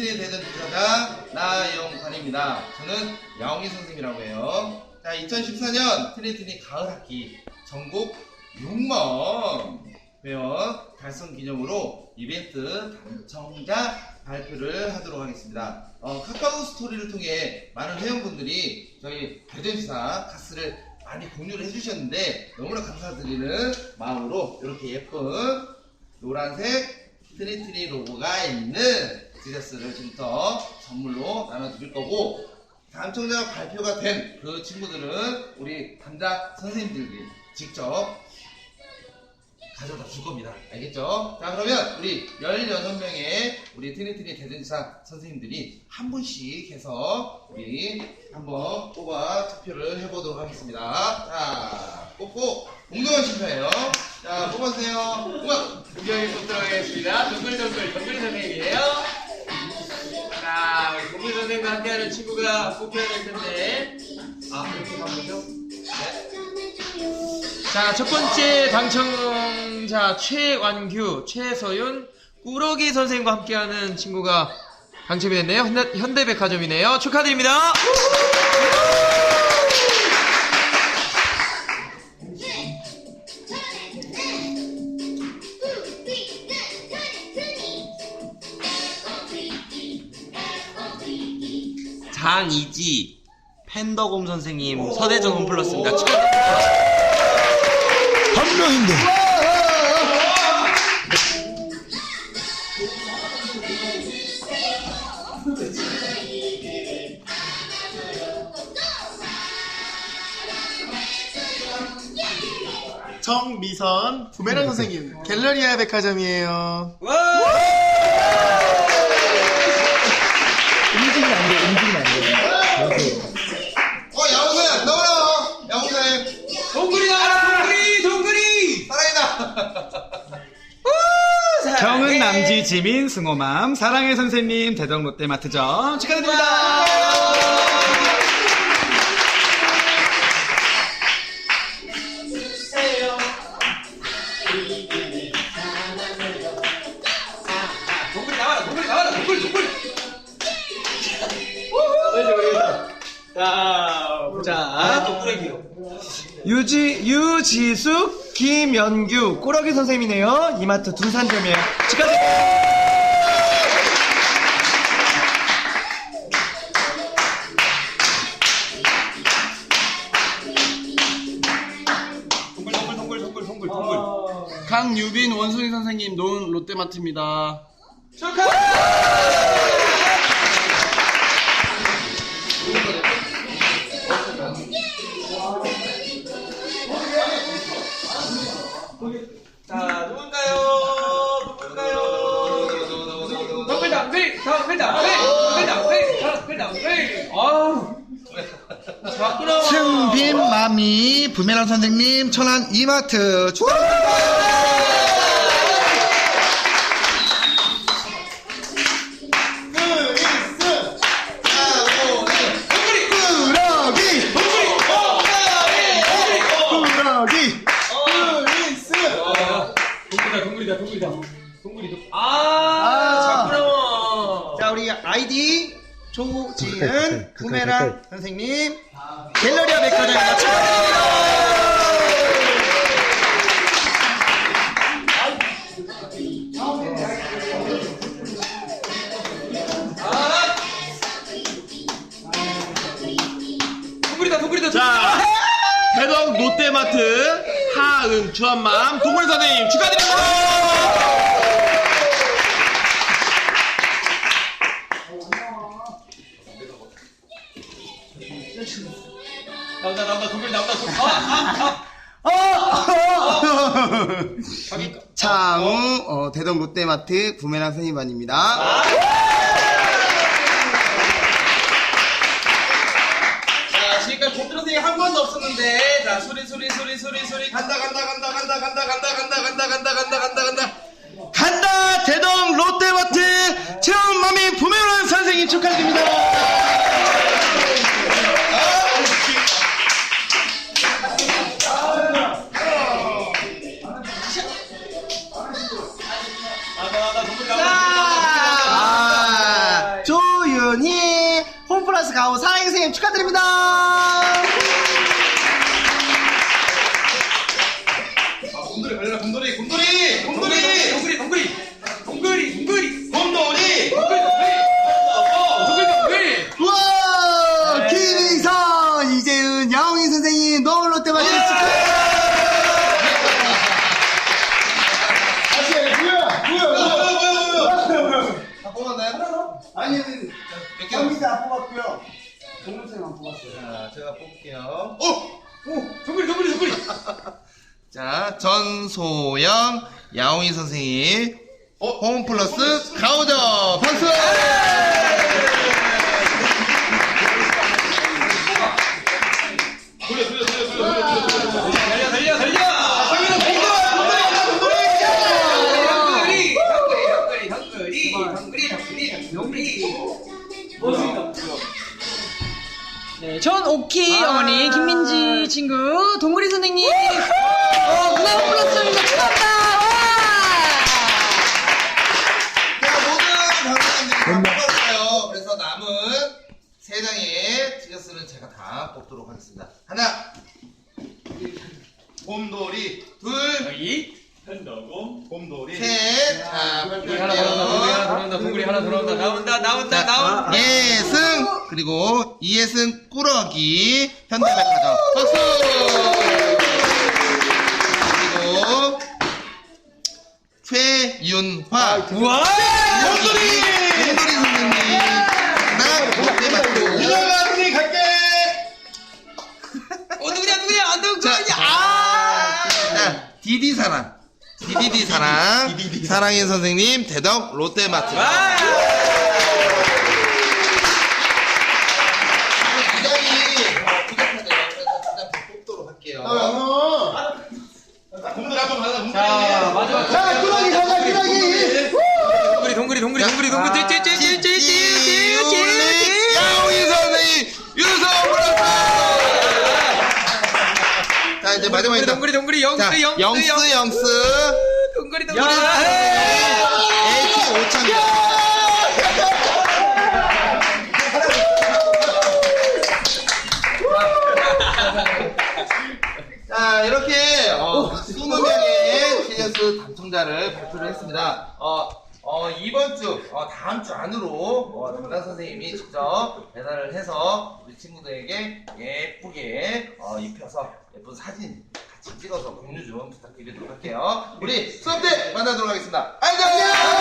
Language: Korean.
트리트리 대전 주사장 나영관입니다. 저는 야옹이 선생님이라고 해요. 자, 2014년 트리트리 가을 학기 전국 6만 회원 달성 기념으로 이벤트 당첨자 발표를 하도록 하겠습니다. 어, 카카오 스토리를 통해 많은 회원분들이 저희 대전주사 가스를 많이 공유를 해주셨는데 너무나 감사드리는 마음으로 이렇게 예쁜 노란색 트리트리 로고가 있는 디저스를 지금부터 선물로 나눠드릴 거고 당첨자 발표가 된 그 친구들은 우리 담당 선생님들이 직접 가져다 줄 겁니다. 알겠죠? 자, 그러면 우리 16명의 우리 트리트리 대전지사 선생님들이 한 분씩 해서 우리 한번 뽑아 투표를 해보도록 하겠습니다. 자, 뽑고 공동한 심사예요. 자, 뽑아주세요. 우와! 구경이 뽑도록 하겠습니다. 동글동글 동글 선생님이에요. 자, 우리 동글 선생님과 함께하는 친구가 뽑혀야 될 텐데. 아, 이렇게 가보죠. 네. 자, 첫 번째 당첨자 최완규, 최서윤, 꾸러기 선생님과 함께하는 친구가 당첨이 됐네요. 현대, 현대백화점이네요. 축하드립니다. 장이지, 팬더곰 선생님, 서대전 홈플러스입니다. 한 명인데. 정미선 부메랑 선생님 갤러리아 백화점이에요. 움직이면 안 돼, 움직이면 안 돼. 남지 지민 승호맘 사랑의 선생님 대덕 롯데마트점 축하드립니다. 나와라! 나와라! 자, 보자. 유지 유지숙 김연규 꾸러기 선생님이네요. 이마트 둔산점이에요. 축하드립니다. 동글, 동글, 동글, 동글, 동글, 동글. 강유빈 원숭이 선생님 논 롯데마트입니다. 자, 누군가요? 누군가요? 동글, 동글, 동글, 동글, 동글. 아우. 자, 끌어. 승빈 마미 부메랑 선생님 천안 이마트 축하드립니다. 동글이, 동 아, 아. 자, 끌어. 자 우리 아이디 조지은 부메랑 선생님 갤러리아 백화점입니다. 축하드립니다. 동글이다, 동글이다, 자, 대덕 롯데마트 하은 주한맘 동물 선생님 축하드립니다. 나온다, 나온다, 동글 나온다, 동글. 아, 아, 아. 차우 어, 대덕 롯데마트 부메랑 선생님반입니다. 자, 지금까지 동물 선생님 한 번도 없었는데, 자, 소리, 소리, 소리, 소리, 소리, 간다, 간다, 간다, 간다, 간다, 간다, 간다, 간다, 간다, 간다, 간다, 간다. 간다 대덕 롯데마트 체험마미 부메랑 선생님 축하드립니다. 홈플러스 가오 사랑의 선생님 축하드립니다. 아, 곰돌이 걸려라, 곰돌이, 곰돌이! 곰돌이! 동그리 동그리 동그리 동그리 곰돌이! 동그리 동그리 우와! 김희선, 이재은, 야옹이 선생님, 노을 롯데마트 축하드립니다. 다 뽑았나요? 아니, 몇 개? 경기대 안 뽑았고요. 동물생만 뽑았어요. 자, 제가 뽑을게요. 동그리 동그리 동그리 자, 전소영, 야옹이 선생님, 홈 플러스 가오죠! 박수! 네, 전 오키 어머니 김민지 친구 동그리 선생님. 어, 문화원 플러스입니다 축하합니다. 모든 강사님들이 다 뽑았어요. 그래서 남은 세 장의 티셔츠는 제가 다 뽑도록 하겠습니다. 하나, 곰돌이, 둘, 여기 곰돌이, 셋, 자, 동그리 하나 들어온다 동그리 하나 발표할게요. 들어온다 동그리 하나 들어온다. 나온다 나온다 나온다. 예승, 그리고 이예승 꾸러기, 현대백화점. 박수! 그리고 최윤화, 우와! 곰돌이! 곰돌이 선생님, 나 롯데마트. 이정아 갈게! 어 누구냐 누구냐? 안 누구냐? 자, 아! 자, 디디 사랑. 디디디 사랑. 사랑의 선생님, 대덕 롯데마트. 와! 기장이 부족하대요. 그래서 기장 뽑도록 할게요. 자, 이제 마지막이다. 동그리 동그리 영스 자, 영스 영스, 영스. 동그리 동그리 H 5000. 자, 이렇게, 어, 20명의 시리어스 당첨자를 발표를 했습니다. 어, 어, 이번 주, 어, 다음 주 안으로, 어, 담당 선생님이 직접 배달을 해서 우리 친구들에게 예쁘게, 어, 입혀서 예쁜 사진 같이 찍어서 공유 좀 부탁드리도록 할게요. 우리 수업 때 만나도록 하겠습니다. 안녕!